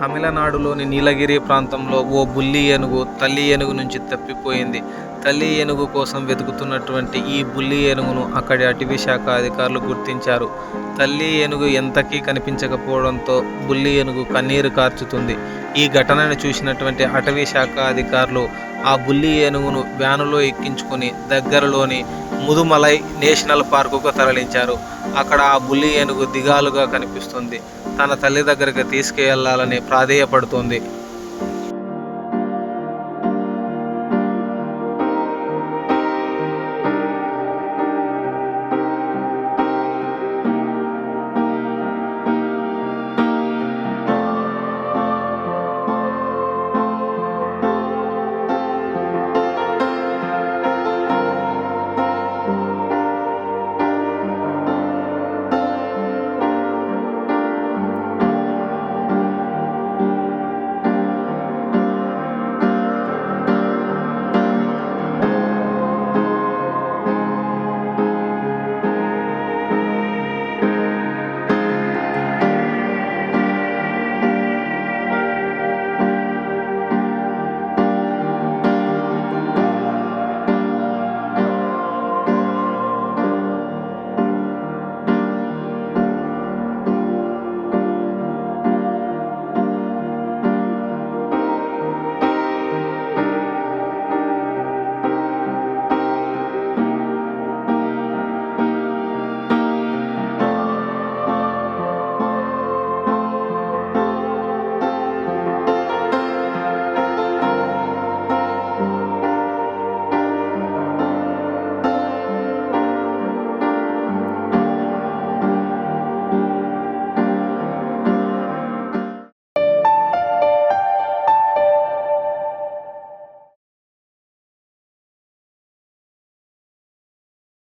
తమిళనాడులోని నీలగిరి ప్రాంతంలో ఓ బుల్లి ఏనుగు తల్లి ఏనుగు నుంచి తప్పిపోయింది. తల్లి ఏనుగు కోసం వెతుకుతున్నటువంటి ఈ బుల్లి ఏనుగును అక్కడి అటవీ శాఖ అధికారులు గుర్తించారు. తల్లి ఏనుగు ఎంతకీ కనిపించకపోవడంతో బుల్లి ఏనుగు కన్నీరు కార్చుతుంది. ఈ ఘటనను చూసినటువంటి అటవీ శాఖ అధికారులు ఆ బుల్లి ఏనుగును వ్యానులో ఎక్కించుకొని దగ్గరలోని ముదుమలై నేషనల్ పార్కుకు తరలించారు. అక్కడ ఆ బుల్లి ఏనుగు దిగాలుగా కనిపిస్తుంది. తన తల్లి దగ్గరికి తీసుకెళ్ళాలని ప్రాధేయపడుతోంది.